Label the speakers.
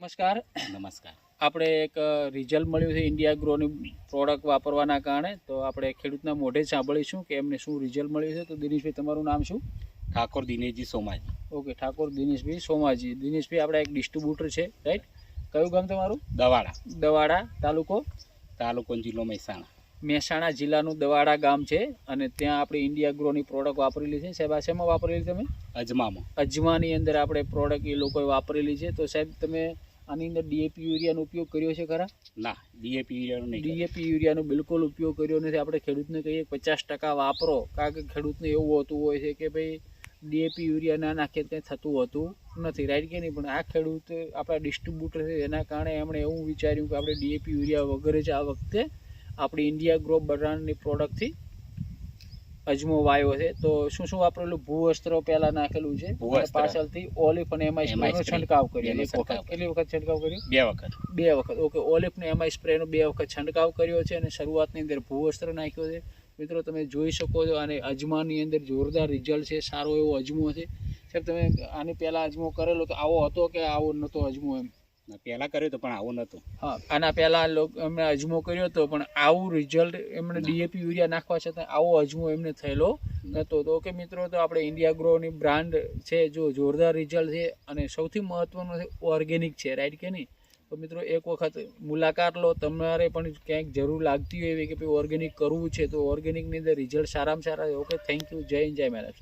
Speaker 1: નમસ્કાર.
Speaker 2: નમસ્કાર.
Speaker 1: આપણે એક રિઝલ્ટ મળ્યું છે ઇન્ડિયા ગ્રોની પ્રોડક્ટ વાપરવાના કારણે. તો આપણે ખેડૂતના મોઢે સાંભળીશું કે એમને શું રિઝલ્ટ મળ્યું છે. તો દિનેશભાઈ તમારું નામ શું?
Speaker 2: ઠાકોર દિનેશજી સોમાજી.
Speaker 1: ઓકે ઠાકોર દિનેશભાઈ સોમાજી. દિનેશભાઈ આપણે એક ડિસ્ટ્રીબ્યુટર છે રાઈટ કયું ગામ તમારું?
Speaker 2: દવાડા.
Speaker 1: દવાડા તાલુકો?
Speaker 2: તાલુકો જિલ્લો મહેસાણા.
Speaker 1: મહેસાણા જિલ્લાનું દવાડા ગામ છે અને ત્યાં આપણે ઇન્ડિયા ગ્રોની પ્રોડક્ટ વાપરેલી છે. સાહેબ આ શેમાં વાપરેલી તમે?
Speaker 2: અજમામાં.
Speaker 1: અજમાની અંદર આપણે પ્રોડક્ટ એ લોકોએ વાપરેલી છે. તો સાહેબ તમે આની અંદર ડીએપી યુરિયાનો ઉપયોગ કર્યો છે ખરા?
Speaker 2: ના ડીએપી યુરિયાનો નહીં
Speaker 1: ડીએપી યુરિયાનો બિલકુલ ઉપયોગ કર્યો નથી. આપણે ખેડૂતને કહીએ પચાસ ટકા વાપરો. કારણ કે ખેડૂતને એવું હોતું હોય છે કે ભાઈ ડીએપી યુરિયા ના નાખે ત્યાં થતું હોતું નથી. રાઈટ કે નહીં? પણ આ ખેડૂત આપણા ડિસ્ટ્રીબ્યુટર છે. એના કારણે એમણે એવું વિચાર્યું કે આપણે ડીએપી યુરિયા વગર જ આ વખતે આપણી ઇન્ડિયા ગ્રો બ્રાન્ડની પ્રોડક્ટથી અજમો વાયો છે. તો શું શું વાપરેલું? ભૂવસ્ત્રો પહેલા નાખેલું છે. પાછળથી ઓલિફ અને એમાં
Speaker 2: સ્પ્રે.
Speaker 1: સ્પ્રેનો છંટકાવ કર્યો. એક વખત કેટલી વખત છંટકાવ કર્યો?
Speaker 2: બે વખત.
Speaker 1: બે વખત. ઓકે ઓલિફ ને એમાં સ્પ્રેનો બે વખત છંટકાવ કર્યો છે અને શરૂઆતની અંદર ભૂવસ્ત્ર નાખ્યો છે. મિત્રો તમે જોઈ શકો છો અને અજમાની અંદર જોરદાર રિઝલ્ટ છે. સારો એવો અજમો છે. સાહેબ તમે આની પહેલા અજમો કરેલો તો આવો હતો કે આવો નહોતો અજમો એમ?
Speaker 2: ના, પહેલા કર્યું તો પણ આવું નહોતું.
Speaker 1: હા આના પહેલા લોકો એમણે અજમો કર્યો હતો પણ આવું રિઝલ્ટ એમણે ડીએપી યુરિયા નાખવા છતાં આવો અજમો એમને થયેલો નહોતો. તો કે મિત્રો તો આપણે ઇન્ડિયા ગ્રોની બ્રાન્ડ છે જો જોરદાર રિઝલ્ટ છે અને સૌથી મહત્વનું છે ઓર્ગેનિક છે રાઈટ કે નહીં? તો મિત્રો એક વખત મુલાકાત લો. તમારે પણ ક્યાંક જરૂર લાગતી હોય એવી કે ભાઈ ઓર્ગેનિક કરવું છે તો ઓર્ગેનિકની અંદર રિઝલ્ટ સારામાં સારા. ઓકે થેન્ક યુ જય જય જય મહારાજ.